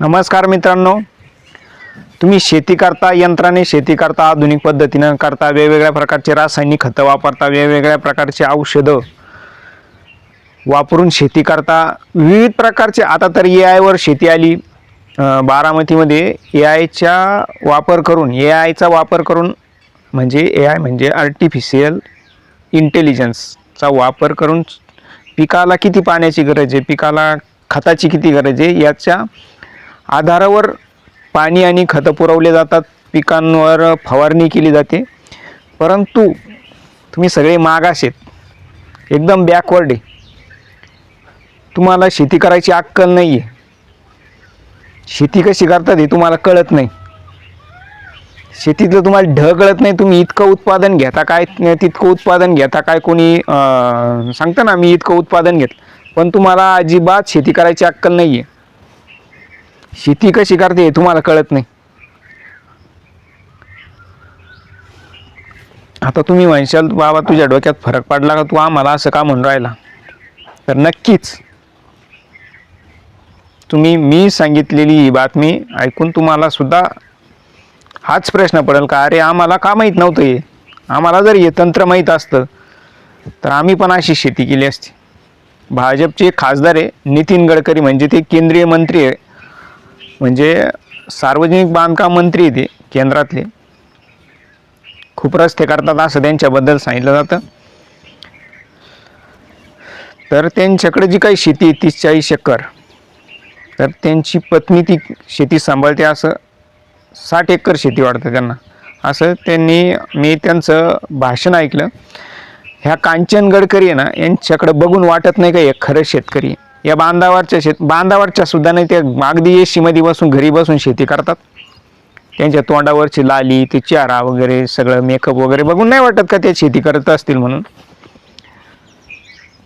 नमस्कार मित्रांनो. तुम्ही शेती करता यंत्राने शेती करता आधुनिक पद्धतीनं करता वेगवेगळ्या प्रकारचे रासायनिक खतं वापरता वेगवेगळ्या प्रकारचे औषधं वापरून शेती करता. विविध प्रकारचे आता तर ए आयवर शेती आली. बारामतीमध्ये ए आयचा वापर करून ए आयचा वापर करून म्हणजे ए आय म्हणजे आर्टिफिशियल इंटेलिजन्सचा वापर करून पिकाला किती पाण्याची गरज आहे पिकाला खताची किती गरज आहे याच्या आधारावर पाणी आणि खतं पुरवले जातात. पिकांवर फवारणी केली जाते. परंतु तुम्ही सगळे मागास आहेत. एकदम बॅकवर्ड आहे. तुम्हाला शेती करायची अक्कल नाही आहे शेती कशी करतात हे तुम्हाला कळत नाही. शेतीतलं तुम्हाला ढ कळत नाही तुम्ही इतकं उत्पादन घेता काय तितकं उत्पादन घेता काय कोणी सांगता ना मी इतकं उत्पादन घेत पण तुम्हाला अजिबात शेती करायची अक्कल नाही आहे शेती कशी करते हे तुम्हाला कळत नाही. आता तुम्ही म्हणशाल बाबा तुझ्या डोक्यात फरक पडला का? तू आम्हाला असं का म्हणून राहिला? तर नक्कीच. तुम्ही मी सांगितलेली ही बातमी ऐकून तुम्हाला सुद्धा हाच प्रश्न पडेल का? अरे आम्हाला का माहीत नव्हतं हे? आम्हाला जर हे तंत्र माहीत असतं तर आम्ही पण अशी शेती केली असती. भाजपचे खासदार आहे नितीन गडकरी म्हणजे ते केंद्रीय मंत्री आहे. म्हणजे सार्वजनिक बांधकाम मंत्री ते केंद्रातले. खूप रस्ते करतात असं त्यांच्याबद्दल सांगितलं जातं. तर त्यांच्याकडे जी काही शेती आहे तीस चाळीस एकर तर त्यांची पत्नी ती शेती सांभाळते असं साठ एकर शेती वाढतं त्यांना. असं त्यांनी मी त्यांचं भाषण ऐकलं. ह्या कांचन गडकरी आहे ना यांच्याकडे बघून वाटत नाही का हे खरं शेतकरी आहे. या बांधावरच्या शेत बांधावरच्या सुद्धा नाही ते अगदी एशीमध्ये बसून घरी बसून शेती करतात. त्यांच्या तोंडावरची लाली ते चारा वगैरे सगळं मेकअप वगैरे बघून नाही वाटत का ते शेती करत असतील म्हणून.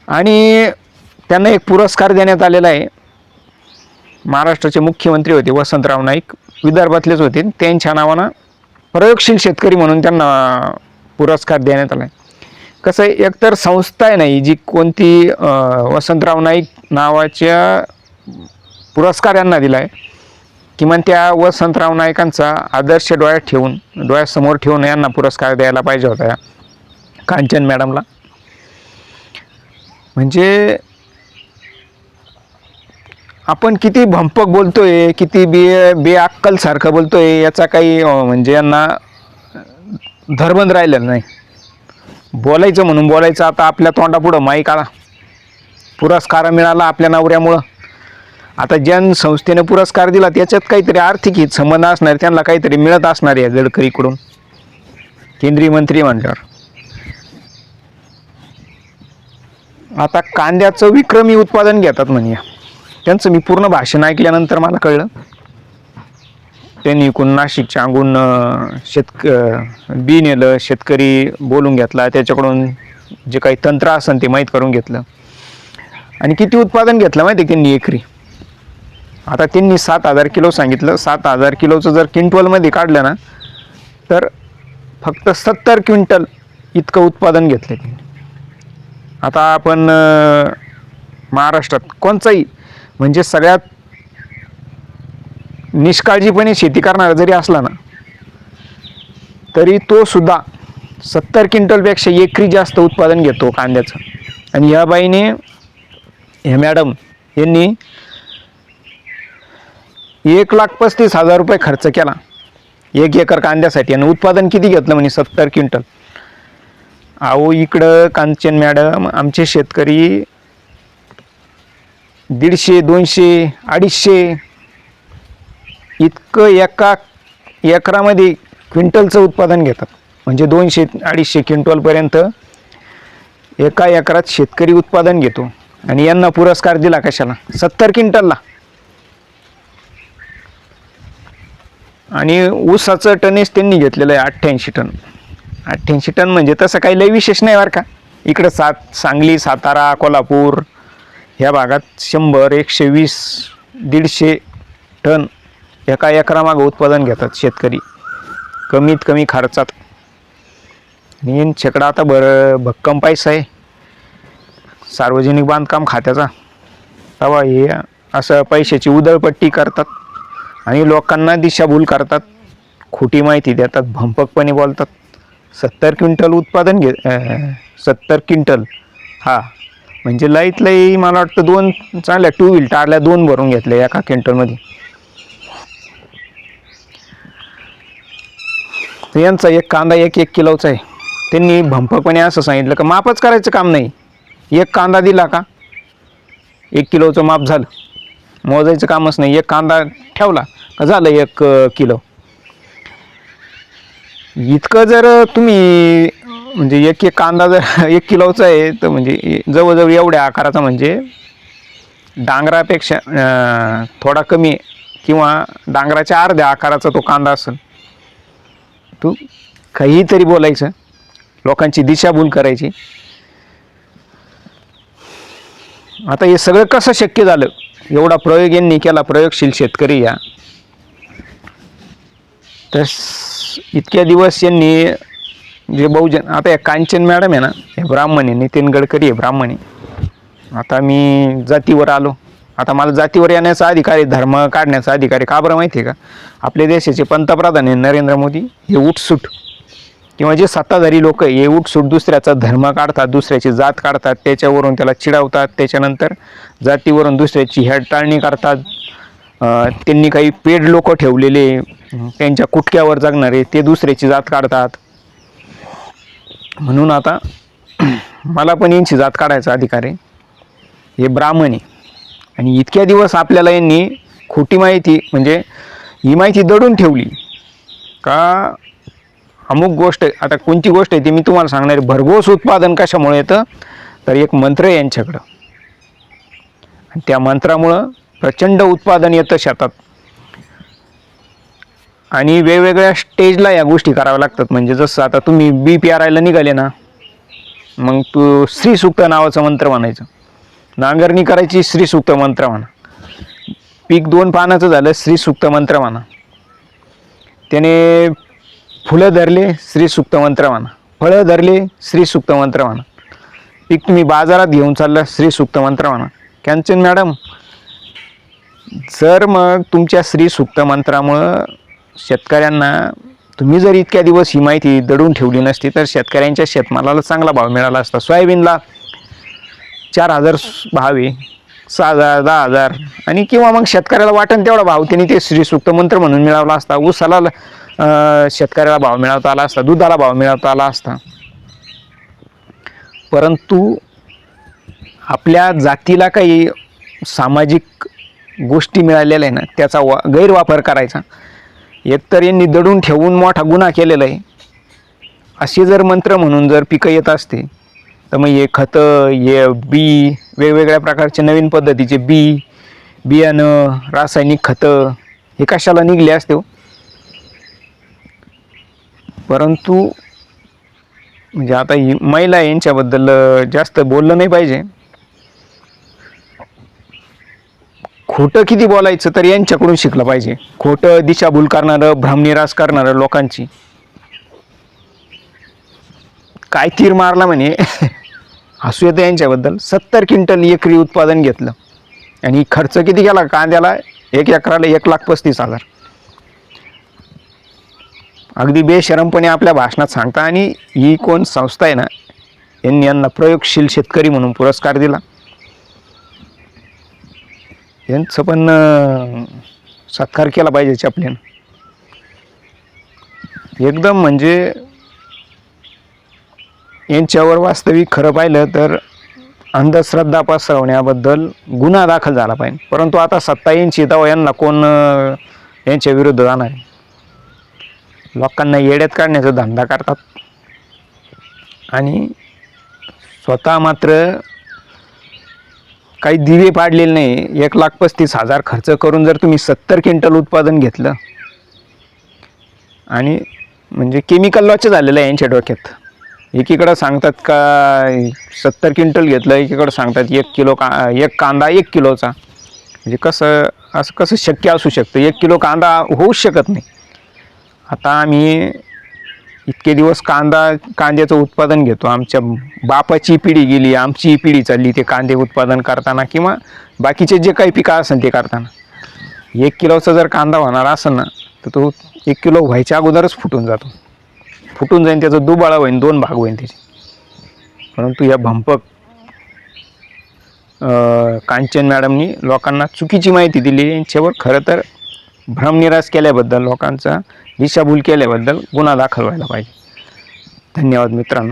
आणि त्यांना एक पुरस्कार देण्यात आलेला आहे. महाराष्ट्राचे मुख्यमंत्री होते वसंतराव नाईक विदर्भातलेच होते. त्यांच्या नावानं प्रयोगशील शेतकरी म्हणून त्यांना पुरस्कार देण्यात आला आहे कसं आहे एकतर संस्था आहे नाही जी कोणती वसंतराव नाईक नावाच्या पुरस्कार यांना दिला आहे किमान त्या वसंतराव नायकांचा आदर्श डोळ्यात ठेवून डोळ्यासमोर ठेवून यांना पुरस्कार द्यायला पाहिजे होता या कांचन मॅडमला. म्हणजे आपण किती भंपक बोलतोय किती बे बेअक्कलसारखं बोलतोय याचा काही म्हणजे यांना धर्मंद राहिलेलं नाही. बोलायचं म्हणून बोलायचं आता आपल्या तोंडापुढं माईक आला. पुरस्कार मिळाला आपल्या नवऱ्यामुळं. आता ज्या संस्थेने पुरस्कार दिला त्याच्यात काहीतरी आर्थिक हित संबंध असणार त्यांना काहीतरी मिळत असणार आहे गडकरीकडून. केंद्रीय मंत्री म्हटल्यावर आता कांद्याचं विक्रमी उत्पादन घेतात म्हणे. त्यांचं मी पूर्ण भाषण ऐकल्यानंतर मला कळलं. त्यांनी इकडून नाशिकच्या अंगून शेतक बी नेलं शेतकरी बोलून घेतला त्याच्याकडून जे काही तंत्र असेल ते माहीत करून घेतलं. आणि किती उत्पादन घेतलं माहिती आहे त्यांनी एकरी? आता त्यांनी सात हजार किलो सांगितलं. सात हजार किलोचं जर क्विंटलमध्ये काढलं ना तर फक्त सत्तर क्विंटल इतकं उत्पादन घेतलं त्यांनी. आता आपण महाराष्ट्रात कोणचाही म्हणजे सगळ्यात निष्काळजीपणे शेती करणारा जरी असला ना तरी तो सुद्धा सत्तर क्विंटलपेक्षा एकरी जास्त उत्पादन घेतो कांद्याचं. आणि या बाईने हे मॅडम यांनी एक लाख पस्तीस हजार रुपये खर्च केला. एक एकर कांद्यासाठी आणि उत्पादन किती घेतलं म्हणे? सत्तर क्विंटल. अहो इकडं कांचन मॅडम आमचे शेतकरी दीडशे दोनशे अडीचशे इतकं एका एकरामध्ये क्विंटलचं उत्पादन घेतात. म्हणजे दोनशे अडीचशे क्विंटलपर्यंत एका एकरात शेतकरी उत्पादन घेतो. आणि यांना पुरस्कार दिला कशाला? सत्तर क्विंटलला. आणि ऊसाचं टनेज त्यांनी घेतलेलं आहे अठ्ठ्याऐंशी टन. अठ्ठ्याऐंशी टन म्हणजे तसं काही लय विशेष नाही बरं का. इकडं सात सांगली सातारा कोल्हापूर ह्या भागात शंभर एकशे वीस दीडशे टन एका एकरामागं उत्पादन घेतात शेतकरी. कमीत कमी खर्चात. आणि छकडा आता बरं भक्कम पैसा आहे. सार्वजनिक बांधकाम खात्याचा. तेव्हा हे असं पैशाची उधळपट्टी करतात आणि लोकांना दिशाभूल करतात. खोटी माहिती देतात भंपकपणे बोलतात. सत्तर क्विंटल उत्पादन घे सत्तर क्विंटल. हा म्हणजे लईत लई मला वाटतं दोन चांगल्या टू व्हील टारल्या दोन भरून घेतल्या एका क्विंटलमध्ये. यांचा एक कांदा एक एक किलोचा आहे. त्यांनी भंपकपणे असं सांगितलं का मापच करायचं काम नाही. एक कांदा दिला का? एक किलोचं माप झालं. मोजायचं कामच नाही. एक कांदा ठेवला का झालं एक किलो? इतकं जर तुम्ही म्हणजे एक एक कांदा जर एक किलोचा आहे तर म्हणजे जवळजवळ एवढ्या आकाराचा म्हणजे डांगरापेक्षा थोडा कमी किंवा डांगराच्या अर्ध्या आकाराचा तो कांदा असेल. तू काहीतरी बोलायचं. लोकांची दिशाभूल करायची. आता हे सगळं कसं शक्य झालं? एवढा प्रयोग यांनी केला प्रयोगशील शेतकरी या. तर इतक्या दिवस यांनी जे बहुजन आता या कांचन मॅडम आहे ना हे ब्राह्मण आहे नितीन गडकरी आहे ब्राह्मण आहे. आता मी जातीवर आलो. आता मला जातीवर येण्याचा अधिकार आहे धर्म काढण्याचा अधिकार आहे. का बरं माहिती आहे का? आपल्या देशाचे पंतप्रधान आहे नरेंद्र मोदी हे उठसूट. किंवा जे सत्ताधारी लोक येऊट उठसूट दुसऱ्याचा धर्म काढतात दुसऱ्याची जात काढतात त्याच्यावरून त्याला चिडवतात त्याच्यानंतर जातीवरून दुसऱ्याची हेडटाळणी करतात. त्यांनी काही पेड लोक ठेवलेले त्यांच्या कुटक्यावर जगणारे ते दुसऱ्याची जात काढतात. म्हणून आता मला पण यांची जात काढायचा अधिकार आहे. हे ब्राह्मण आहे. आणि इतक्या दिवस आपल्याला यांनी खोटी माहिती म्हणजे ही माहिती दडून ठेवली. का अमुक गोष्ट आता कोणती गोष्ट आहे ती मी तुम्हाला सांगणार आहे. भरघोस उत्पादन कशामुळे येतं? तर एक मंत्र आहे यांच्याकडं. आणि त्या मंत्रामुळं प्रचंड उत्पादन येतं शेतात. आणि वेगवेगळ्या स्टेजला या गोष्टी कराव्या लागतात. म्हणजे जसं आता तुम्ही बी पी आर आयला निघाले ना मग तू श्री सुक्त नावाचं मंत्र म्हणायचं. नांगरणी करायची श्री सुक्त मंत्र म्हणा. पीक दोन पानाचं झालं श्री सुक्त मंत्र म्हणा. त्याने फुलं धरले श्री सुक्त फळं धरले श्री सुक्त पीक तुम्ही बाजारात घेऊन चालला श्री सुक्त मंत्र कॅन्चन मॅडम जर मग तुमच्या श्री सुक्त मंत्रामुळं शेतकऱ्यांना तुम्ही जर इतक्या दिवस ही माहिती दडून ठेवली नसती तर शेतकऱ्यांच्या शेतमालाला चांगला भाव मिळाला असता. सोयाबीनला चार हजार भाव आहे सहा हजार दहा हजार आणि किंवा मग शेतकऱ्याला वाटण तेवढा भाव त्यांनी ते श्रीसुक्त मंत्र म्हणून मिळवला असता. ऊसाला शेतकऱ्याला भाव मिळवता आला असता दुधाला भाव मिळवता आला असता. परंतु आपल्या जातीला काही सामाजिक गोष्टी मिळालेल्या आहे ना त्याचा वा गैरवापर करायचा. एकतर यांनी दडून ठेवून मोठा गुन्हा केलेला आहे. असे जर मंत्र म्हणून जर पिकं येत असते तर मग हे खतं हे बी वेगवेगळ्या प्रकारचे नवीन पद्धतीचे बी बियाणं रासायनिक खतं हे कशाला निघले असते हो? परंतु म्हणजे आता ही महिला यांच्याबद्दल जास्त बोललं नाही पाहिजे. खोटं किती बोलायचं तर यांच्याकडून शिकलं पाहिजे. खोटं दिशाभूल करणारं भ्रमनिराश करणारं लोकांची. काय तीर मारला म्हणे? हसू येतं यांच्याबद्दल. सत्तर क्विंटल एकरी उत्पादन घेतलं. आणि खर्च किती गेला कांद्याला एक एकराला एक लाख पस्तीस हजार. अगदी बेशरमपणे आपल्या भाषणात सांगता आणि ही कोण संस्था आहे ना यांनी यांना प्रयोगशील शेतकरी म्हणून पुरस्कार दिला. यांचं पण सत्कार केला पाहिजे चपलेनं. एकदम म्हणजे यांच्यावर वास्तविक खरं पाहिलं तर अंधश्रद्धा पसरवण्याबद्दल गुन्हा दाखल झाला पाहिजे. परंतु आता सत्ता यांची तेव्हा यांना कोण यांच्या विरुद्ध जाणार आहे? लोकांना येड्यात काढण्याचा धंदा करतात. आणि स्वतः मात्र काही दिवे पाडलेले नाही. एक लाख पस्तीस हजार खर्च करून जर तुम्ही सत्तर क्विंटल उत्पादन घेतलं आणि म्हणजे केमिकल लॉच झालेलं आहे यांच्या डोक्यात. एकीकडं सांगतात का सत्तर क्विंटल घेतलं एकीकडं सांगतात एक किलो का एक कांदा एक किलोचा. म्हणजे कसं असं कसं शक्य असू शकतं? एक किलो कांदा होऊच शकत नाही. आता आम्ही इतके दिवस कांदा कांद्याचं उत्पादन घेतो. आमच्या बापाची पिढी गेली आमची पिढी चालली ते कांदे उत्पादन करताना किंवा बाकीचे जे काही पिकं असेल ते करताना. एक किलोचा जर कांदा होणार असेल ना तर तो एक किलो व्हायच्या अगोदरच फुटून जातो. फुटून जाईन त्याचं दुबाळा होईन दोन भाग होईन त्याचे. परंतु या भंपक कांचन मॅडमनी लोकांना चुकीची माहिती दिली. यांच्यावर खरं तर भ्रमनिराश केल्याबद्दल लोकांचा दिशाभूल केल्याबद्दल गुन्हा दाखल व्हायला पाहिजे. धन्यवाद मित्रांनो.